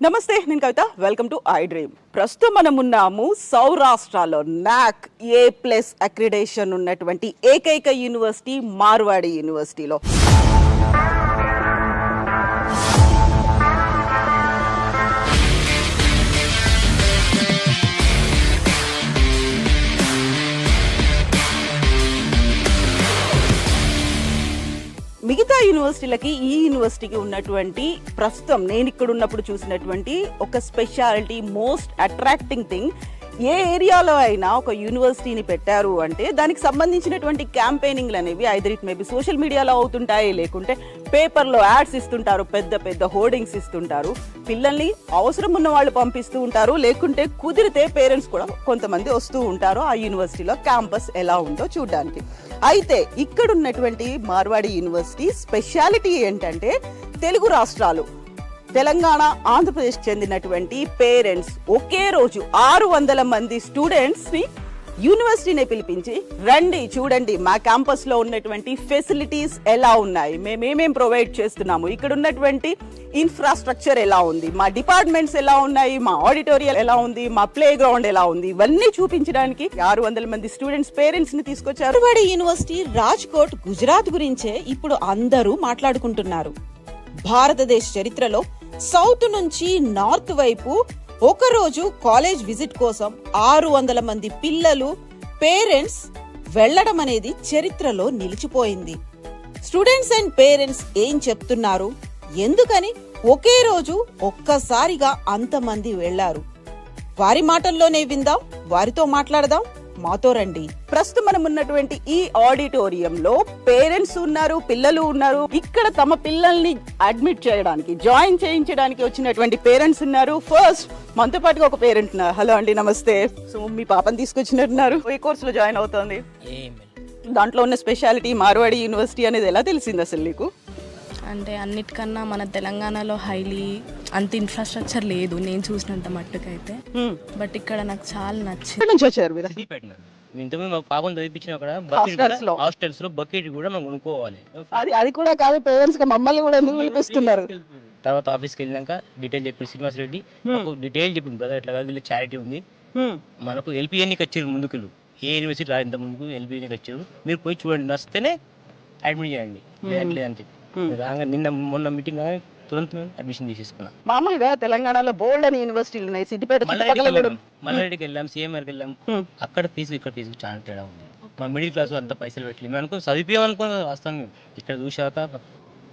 నమస్తే నేను Kavitha. Welcome to I dream ప్రస్తుతం మనం ఉన్నాము సౌరాష్ట్రలో. నాక్ ఏ ప్లస్ అక్రిడేషన్ ఉన్నటువంటి ఏకైక యూనివర్సిటీ మార్వాడి యూనివర్సిటీలో యూనివర్సిటీలకి ఈ యూనివర్సిటీకి ఉన్నటువంటి ప్రస్తుతం నేను ఇక్కడ ఉన్నప్పుడు చూసినటువంటి ఒక స్పెషాలిటీ మోస్ట్ అట్రాక్టింగ్ థింగ్ ఏ ఏరియాలో అయినా ఒక యూనివర్సిటీని పెట్టారు అంటే దానికి సంబంధించినటువంటి క్యాంపెయినింగ్లు అనేవి ఐదర్ ఇట్ మేబీ సోషల్ మీడియాలో అవుతుంటాయి లేకుంటే పేపర్లో యాడ్స్ ఇస్తుంటారు పెద్ద పెద్ద హోర్డింగ్స్ ఇస్తుంటారు. పిల్లల్ని అవసరం ఉన్న వాళ్ళు పంపిస్తూ ఉంటారు లేకుంటే కుదిరితే పేరెంట్స్ కూడా కొంతమంది వస్తూ ఉంటారు ఆ యూనివర్సిటీలో. క్యాంపస్ ఎలా ఉందో చూడడానికి. అయితే ఇక్కడ ఉన్నటువంటి మార్వాడి యూనివర్సిటీ స్పెషాలిటీ ఏంటంటే తెలుగు రాష్ట్రాలు. తెలంగాణ ఆంధ్రప్రదేశ్ చెందినటువంటి పేరెంట్స్ ఒకే రోజు ఆరు వందల మంది స్టూడెంట్స్ని యూనివర్సిటీని పిలిపించి రండి చూడండి మా క్యాంపస్లో ఉన్నటువంటి ఫెసిలిటీస్ ఎలా ఉన్నాయి? మేమేమేం ప్రొవైడ్ చేస్తున్నాము? ఇక్కడ ఉన్నటువంటి ఇన్ఫ్రాస్ట్రక్చర్ ఎలా ఉంది? మా డిపార్ట్మెంట్స్ ఎలా ఉన్నాయి? మా ఆడిటోరియం ఎలా ఉంది? మా ప్లే గ్రౌండ్ ఎలా ఉంది? ఇవన్నీ చూపించడానికి ఆరు వందల మంది స్టూడెంట్స్ పేరెంట్స్ని తీసుకొచ్చారు. యూనివర్సిటీ రాజ్కోట్ గుజరాత్ గురించే ఇప్పుడు అందరూ మాట్లాడుకుంటున్నారు. భారతదేశ చరిత్రలో సౌత్ నుంచి నార్త్ వైపు ఒకరోజు కాలేజ్ విజిట్ కోసం ఆరు వందల మంది పిల్లలు పేరెంట్స్ వెళ్ళడం అనేది చరిత్రలో నిలిచిపోయింది. స్టూడెంట్స్ అండ్ పేరెంట్స్ ఏం చెప్తున్నారు? ఎందుకని ఒకే రోజు ఒక్కసారిగా అంతమంది వెళ్ళారు వారి మాటల్లోనే విందాం వారితో మాట్లాడదాం. మాతో రండి. ప్రస్తుతం మనం ఉన్నటువంటి ఈ ఆడిటోరియంలో పేరెంట్స్ ఉన్నారు పిల్లలు ఉన్నారు. ఇక్కడ తమ పిల్లల్ని అడ్మిట్ చేయడానికి జాయిన్ చేయించడానికి వచ్చినటువంటి పేరెంట్స్ ఉన్నారు. ఫస్ట్ మనతో పాటుగా ఒక పేరెంట్ ఉన్నారు. హలో అండి నమస్తే. సో మీ పాపని తీసుకొచ్చినట్టున్నారు. ఏ కోర్సులో జాయిన్ అవుతోంది? దాంట్లో ఉన్న స్పెషాలిటీ మార్వాడి యూనివర్సిటీ అనేది ఎలా తెలిసింది అసలు నీకు? అంటే అన్నిటికన్నా మన తెలంగాణలో హైలీ అంత ఇన్ఫ్రాస్ట్రక్చర్ లేదు నేను చూసినంత మట్టుకైతే. బట్ ఇక్కడ నాకు చాలా నచ్చింది. ఎక్కడి నుంచి వచ్చారు మీరు? పెట్టినారు ఇంతకుముందు మా పాపం చదివించిన అక్కడ లో. హాస్టల్స్లో బకెట్ కూడా మనం కొనుక్కోవాలి. అది అది కూడా కాదు పేరెంట్స్ మమ్మల్ని కూడా ఎందుకు పిలిపిస్తున్నారు తర్వాత ఆఫీస్కి వెళ్ళాక డీటెయిల్ చెప్పి శ్రీనివాస్ రెడ్డి డీటెయిల్ చెప్పింది బ్రదర్ ఇట్లా కాదు వీళ్ళు చారిటీ ఉంది. మనకు ఎల్పిఎన్కి వచ్చారు ముందుకు ఏ యూనివర్సిటీ రా ఇంత ముందుకు ఎల్పిఎన్కి వచ్చారు? మీరు పోయి చూడండి నచ్చితేనే అడ్మిట్ చేయండి. లేదంటే రాగా నిన్న మొన్న మీటింగ్ తురంత అడ్మిషన్ తీసేసుకున్నాం. మామూలుగా తెలంగాణలో బోల్డ్ అని యూనివర్సిటీలు ఉన్నాయి. సిద్దిపేట మల్లారెడ్డికి వెళ్ళాం. సిఎంఆర్కి వెళ్ళాం Hmm. అక్కడ ఫీజు ఇక్కడ ఫీజు చాలా తేడా ఉంది. మా మిడిల్ క్లాస్ అంత పైసలు పెట్టలేదు. మేము అనుకో చదివిపోయామనుకో వాస్తవం ఇక్కడ చూశాక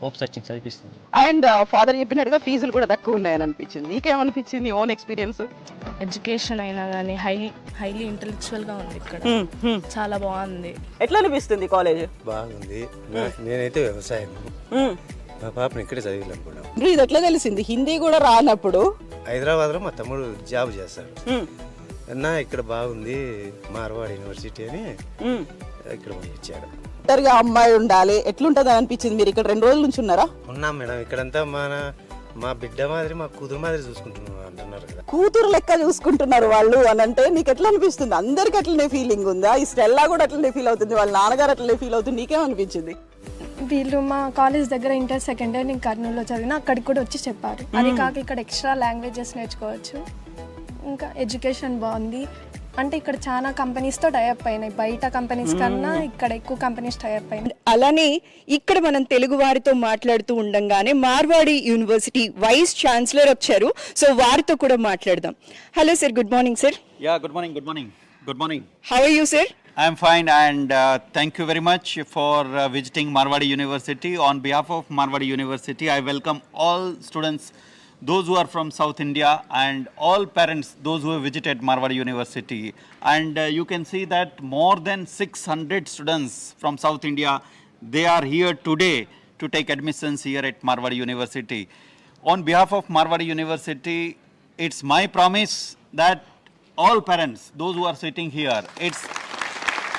హోప్స్ వచ్చింది చదివిస్తుంది. అండ్ ఫాదర్ చెప్పినట్టుగా ఫీజులు కూడా తక్కువ ఉన్నాయని అనిపించింది నీకేమనిపించింది ఓన్ ఎక్స్పీరియన్స్ ఎడ్యుకేషన్ అయినా కానీ హై హైలీ ఇంటెలెక్చువల్గా ఉంది ఇక్కడ. చాలా బాగుంది. ఎట్లా అనిపిస్తుంది కాలేజ్ బాగుంది నేనైతే వ్యవసాయం మా పాపని ఇక్కడే చదివించుకున్నాం ఇది ఎట్లా తెలిసింది? హిందీ కూడా రానప్పుడు? హైదరాబాద్లో మా తమ్ముడు జాబ్ చేస్తాడు. Hmm. అన్న ఇక్కడ బాగుంది. మార్వాడ్ యూనివర్సిటీ అని Hmm. ఇక్కడ పంపించాడు ఒంటరిగా అమ్మాయి ఉండాలి. ఎట్లుంటది అని అనిపించింది మీరు ఇక్కడ రెండు రోజుల నుంచి ఉన్నారా? ఉన్నాం మేడం. ఇక్కడంతా మన మా బిడ్డ మాదిరి మా కూతురు మాదిరి చూసుకుంటున్నాం అంటున్నారు కదా. కూతురు లెక్క చూసుకుంటున్నారు వాళ్ళు అని అంటే నీకు ఎట్లా అనిపిస్తుంది? అందరికి అట్లనే ఫీలింగ్ ఉందా? ఈ స్టెల్లా కూడా అట్లనే ఫీల్ అవుతుంది వాళ్ళ నాన్నగారు అట్లనే ఫీల్ అవుతుంది నీకేమనిపించింది వీళ్ళు మా కాలేజ్ దగ్గర ఇంటర్ సెకండ్ ఇయర్ నేను కర్నూలులో చదివిన అక్కడికి కూడా వచ్చి చెప్పారు. అది కాక ఇక్కడ ఎక్స్ట్రా లాంగ్వేజెస్ నేర్చుకోవచ్చు. ఇంకా ఎడ్యుకేషన్ బాగుంది. అంటే ఇక్కడ చాలా కంపెనీస్తో టైప్ అయినాయి. బయట కంపెనీస్ కన్నా ఇక్కడ ఎక్కువ కంపెనీస్ టైప్ అయినాయి. అలానే ఇక్కడ మనం తెలుగు వారితో మాట్లాడుతూ ఉండగానే మార్వాడి యూనివర్సిటీ వైస్ ఛాన్సలర్ వచ్చారు. సో వారితో కూడా మాట్లాడదాం. Hello sir good morning sir ya good morning good morning good morning how are you sir I'm fine and thank you very much for visiting Marwadi university on behalf of Marwadi university I welcome all students those who are from South India, and all parents, those who have visited Marwadi University. And uh, you can see that more than 600 students from South India, they are here today to take admissions here at Marwadi University. On behalf of Marwadi University, it's my promise that all parents, those who are sitting here, it's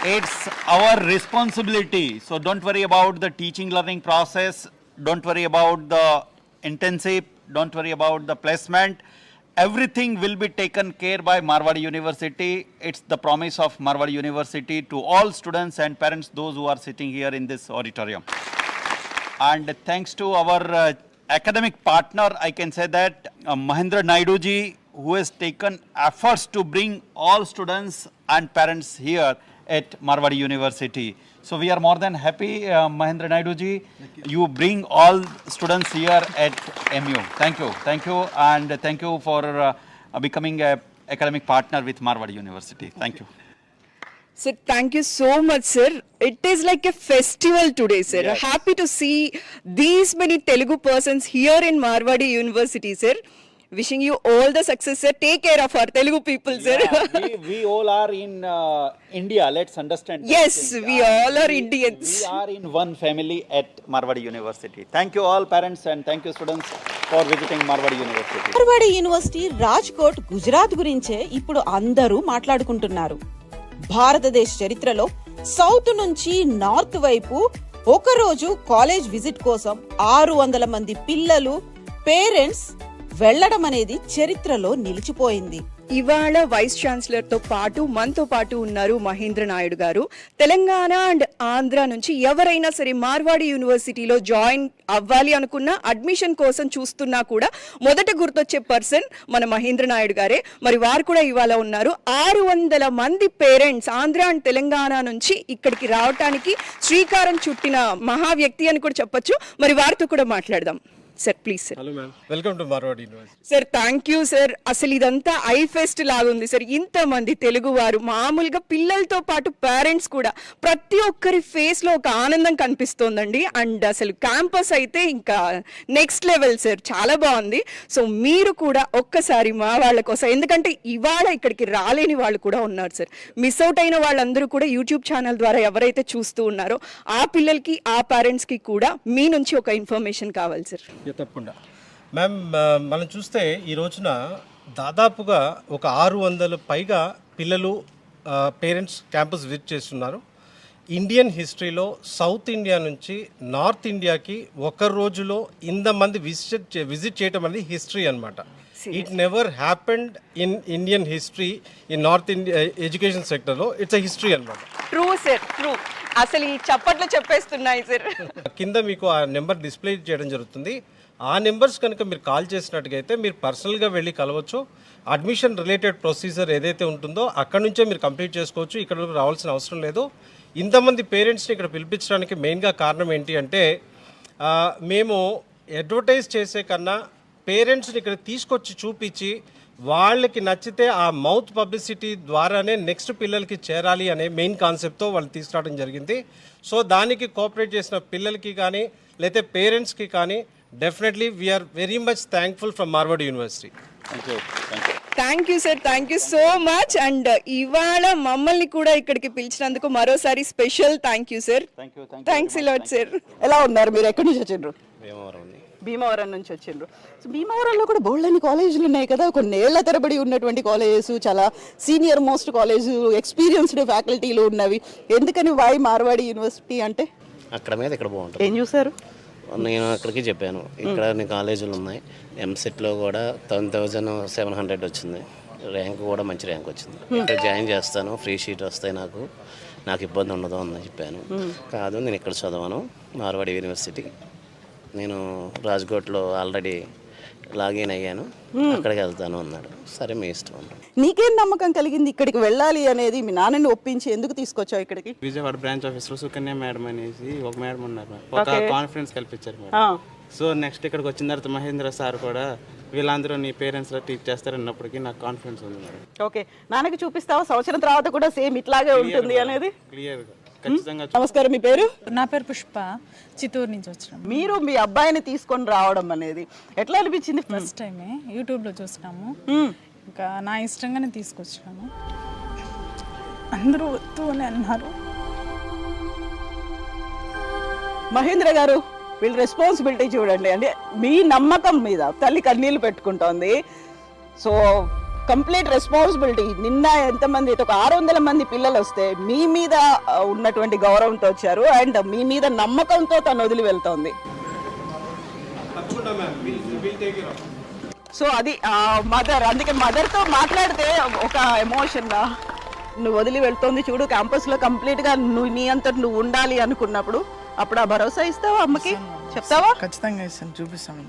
it's our responsibility. So don't worry about the teaching learning process. Don't worry about the intensive. Don't worry about the placement. Everything will be taken care by Marwadi University. It's the promise of Marwadi University to all students and parents, those who are sitting here in this auditorium. And thanks to our uh, academic partner, I can say that uh, Mahendra Naidu ji, who has taken efforts to bring all students and parents here at Marwadi University. So we are more than happy, uh, Mahendra Naidu ji. You bring all students here at MU. Thank you, thank you, and thank you for uh, becoming an academic partner with Marwadi University. Thank you. Sir, thank you so much, sir. It is like a festival today, sir. Happy to see these many Telugu persons here in Marwadi University, sir. Wishing you all the success, sir. Take care of our Telugu people, sir. we, we all are in uh, India. Let's understand. yes, we Uh, all are we- Indians. We are in one family at Marwadi University. Thank you all parents and thank you students for visiting Marwadi University. Marwadi university Rajkot Gujarat గురించే ఇప్పుడు అందరూ మాట్లాడుకుంటున్నారు భారతదేశ చరిత్రలో south నుంచి north వైపు ఒకరోజు college visit కోసం ఆరు వందల మంది పిల్లలు పేరెంట్స్ వెళ్ళడం అనేది చరిత్రలో నిలిచిపోయింది. ఇవాళ వైస్ ఛాన్సలర్తో పాటు మనతో పాటు ఉన్నారు మహేంద్ర నాయుడు గారు. తెలంగాణ అండ్ ఆంధ్ర నుంచి ఎవరైనా సరే మార్వాడి యూనివర్సిటీలో జాయిన్ అవ్వాలి అనుకున్నా అడ్మిషన్ కోసం చూస్తున్నా కూడా మొదట గుర్తొచ్చే పర్సన్ మన మహేంద్ర నాయుడు గారే. మరి వారు కూడా ఇవాళ ఉన్నారు. ఆరు వందల మంది పేరెంట్స్ ఆంధ్ర అండ్ తెలంగాణ నుంచి ఇక్కడికి రావటానికి శ్రీకారం చుట్టిన మహా వ్యక్తి అని కూడా చెప్పొచ్చు. మరి వారితో కూడా మాట్లాడదాం. Sir please sir hello ma'am welcome to Marwadi university sir thank you sir అసలు ఇదంతా ఐ ఫెస్ట్ లాగుంది సార్ ఇంతమంది తెలుగు వారు మామూలుగా పిల్లలతో పాటు పేరెంట్స్ కూడా ప్రతి ఒక్కరి ఫేస్లో ఒక ఆనందం కనిపిస్తోందండి. అండ్ అసలు క్యాంపస్ అయితే ఇంకా నెక్స్ట్ లెవెల్ సార్ చాలా బాగుంది. సో మీరు కూడా ఒక్కసారి మా వాళ్ళ కోసం ఎందుకంటే ఇవాళ ఇక్కడికి రాలేని వాళ్ళు కూడా ఉన్నారు సార్ మిస్ అవుట్ అయిన వాళ్ళందరూ కూడా యూట్యూబ్ ఛానల్ ద్వారా ఎవరైతే చూస్తూ ఉన్నారో ఆ పిల్లలకి ఆ పేరెంట్స్కి కూడా మీ నుంచి ఒక ఇన్ఫర్మేషన్ కావాలి సార్ తప్పకుండా. మ్యామ్ మనం చూస్తే ఈ రోజున దాదాపుగా ఒక ఆరు వందల పైగా పిల్లలు పేరెంట్స్ క్యాంపస్ విజిట్ చేస్తున్నారు. ఇండియన్ హిస్టరీలో సౌత్ ఇండియా నుంచి నార్త్ ఇండియాకి ఒక రోజులో ఇంతమంది విజిట్ విజిట్ చేయటం అనేది హిస్టరీ అన్నమాట. It never happened in Indian history in north India education సెక్టర్లో ఇట్స్ అ హిస్టరీ అన్నమాట. ట్రూ సార్ ట్రూ అసలు ఈ చప్పట్లు చెప్పేస్తున్నాయి సార్ కింద మీకు ఆ నెంబర్ డిస్ప్లే చేయడం జరుగుతుంది. ఆ నెంబర్స్ కనుక మీరు కాల్ చేసినట్టుగైతే మీరు పర్సనల్గా వెళ్ళి కలవచ్చు. అడ్మిషన్ రిలేటెడ్ ప్రొసీజర్ ఏదైతే ఉంటుందో అక్కడ నుంచే మీరు కంప్లీట్ చేసుకోవచ్చు. ఇక్కడ రావాల్సిన అవసరం లేదు. ఇంతమంది పేరెంట్స్ని ఇక్కడ పిలిపించడానికి మెయిన్గా కారణం ఏంటి అంటే మేము అడ్వర్టైజ్ చేసే కన్నా పేరెంట్స్ని ఇక్కడ తీసుకొచ్చి చూపించి వాళ్ళకి నచ్చితే ఆ మౌత్ పబ్లిసిటీ ద్వారానే నెక్స్ట్ పిల్లలకి చేరాలి అనే మెయిన్ కాన్సెప్ట్తో వాళ్ళు తీసుకురావడం జరిగింది. సో దానికి కోఆపరేట్ చేసిన పిల్లలకి కానీ లేకపోతే పేరెంట్స్కి కానీ definitely we're very much thankful from Marwadi university Thank you. Thank you. Thank you sir thank you so much and ఇవాళ మమ్మల్ని కూడా ఇక్కడికి పిలిచినందుకు మరోసారి special thank you sir Thank you. Thank you. Thanks a lot sir ఎలా ఉన్నారు? మీరు ఎక్కడి నుంచి వచ్చిండ్రు? భీమవరం నుంచి వచ్చిండ్రు. సో భీమవరంలో కూడా బోల్డని కాలేజీలు ఉన్నాయి కదా. కొన్ని ఏళ్ళ తరబడి ఉన్నటువంటి కాలేజెస్ చాలా సీనియర్ మోస్ట్ కాలేజ్ ఎక్స్పీరియన్స్డ్ ఫ్యాకల్టీలు ఉన్నవి. ఎందుకని వాయి మార్వాడి యూనివర్సిటీ అంటే? అక్కడ మీద ఇక్కడ బాగుంటుంది. ఏం చూసారు నేను అక్కడికి చెప్పాను. ఇక్కడ అన్ని కాలేజీలు ఉన్నాయి. ఎంసెట్లో కూడా టెన్ థౌజండ్ సెవెన్ హండ్రెడ్ వచ్చింది. ర్యాంక్ కూడా మంచి ర్యాంక్ వచ్చింది. ఇక్కడ జాయిన్ చేస్తాను. ఫ్రీ షీట్ వస్తాయి నాకు. నాకు ఇబ్బంది ఉండదు అని చెప్పాను. కాదు నేను ఇక్కడ చదవను. మార్వాడి యూనివర్సిటీ. నేను రాజ్కోట్లో ఆల్రెడీ లాగిన్ అయ్యాను. అక్కడికి వెళ్తాను అన్నాడు. సరే మీ ఇష్టం నీకేం నమ్మకం కలిగింది? ఇక్కడికి వెళ్ళాలి అనేది మీ నాన్నని ఒప్పించి ఎందుకు తీసుకొచ్చావు ఇక్కడికి? విజయవాడ బ్రాంచ్ ఆఫీస్లో సుకన్య మేడం అనేసి ఒక మేడం ఉన్నారు. ఒక కాన్ఫరెన్స్ కల్పించారు మేడం. ఆ. సో నెక్స్ట్ ఇక్కడికి వచ్చిన తర్వాత మహేంద్ర సార్ కూడా వీళ్ళందరూ నీ పేరెంట్స్ టీచ్ చేస్తారన్నప్పటికీ నాకు కాన్ఫిడెన్స్ ఉంది ఓకే. నాన్నకి చూపిస్తావా? సంవత్సరం తర్వాత కూడా సేమ్ ఇట్లాగే ఉంటుంది అనేది? క్లియర్గా నమస్కారం మీ పేరు? నా పేరు పుష్ప చిత్తూరు నుంచి వచ్చినాం. మీరు మీ అబ్బాయిని తీసుకొని రావడం అనేది ఎట్లా అనిపించింది? ఫస్ట్ టైమే యూట్యూబ్లో చూసినాము. ఇంకా నా ఇష్టంగానే తీసుకొచ్చినాము అందరూ వద్దు అని అన్నారు. మహేంద్ర గారు వీళ్ళ రెస్పాన్సిబిలిటీ చూడండి. అంటే మీ నమ్మకం మీద తల్లి కన్నీళ్ళు పెట్టుకుంటోంది. So complete responsibility. నిన్న ఎంతమంది అయితే ఒక ఆరు వందల మంది పిల్లలు వస్తే మీ మీద ఉన్నటువంటి గౌరవంతో వచ్చారు. అండ్ మీ మీద నమ్మకంతో తను వదిలి వెళ్తోంది. సో అది మదర్ అందుకే మదర్తో మాట్లాడితే ఒక ఎమోషన్ నువ్వు వదిలి వెళ్తోంది చూడు క్యాంపస్లో కంప్లీట్గా నువ్వు నీ అంతటి నువ్వు ఉండాలి అనుకున్నప్పుడు అప్పుడు ఆ భరోసా ఇస్తావా అమ్మకి? చెప్తావా? ఖచ్చితంగా ఇస్తాను చూపిస్తాను.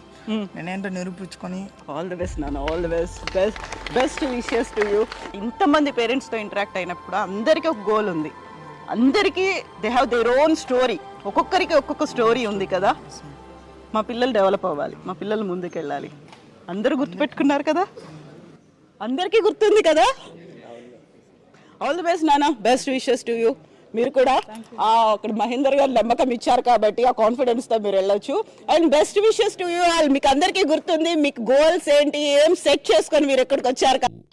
నేనేంటో నిరూపించుకొని. ఆల్ ది బెస్ట్ నాన్న. All the best best best wishes to you ఇంతమంది పేరెంట్స్తో ఇంటరాక్ట్ అయినప్పుడు అందరికీ ఒక గోల్ ఉంది. అందరికీ they have their own story ఒక్కొక్కరికి ఒక్కొక్క స్టోరీ ఉంది కదా. మా పిల్లలు డెవలప్ అవ్వాలి. మా పిల్లలు ముందుకెళ్ళాలి. అందరూ గుర్తుపెట్టుకున్నారు కదా? అందరికీ గుర్తుంది కదా? ఆల్ ది బెస్ట్ నాన్న. బెస్ట్ విషెస్ టు యూ మీరు కూడా ఆ, అక్కడ మహేందర్ గారు నమ్మకం ఇచ్చారు కాబట్టి ఆ కాన్ఫిడెన్స్తో మీరు వెళ్ళొచ్చు. And best wishes to you all మీకు అందరికీ గుర్తుంది మీకు గోల్స్ ఏంటి ఏం సెట్ చేసుకొని మీరు ఎక్కడికి వచ్చారు కాబట్టి